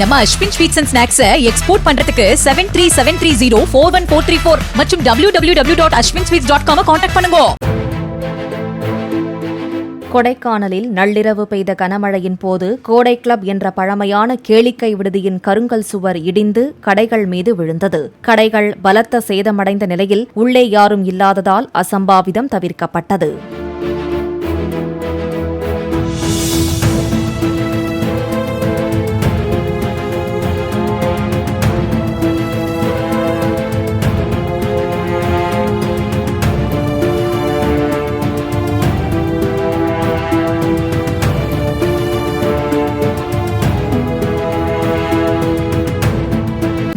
நம்ம Ashwin sweets and snacks export பண்றதுக்கு seven three seven three zero four one four three four மற்றும் W W W dot Ashwin sweets dot com contact பண்ணுங்க. கொடைக்கானலில் நள்ளிரவு பெய்த கனமழையின் போது கோடை கிளப் என்ற பழமையான கேளிக்கை விடுதியின் கருங்கல் சுவர் இடிந்து கடைகள் மீது விழுந்தது. கடைகள் பலத்த சேதமடைந்த நிலையில் உள்ளே யாரும் இல்லாததால் அசம்பாவிதம் தவிர்க்கப்பட்டது.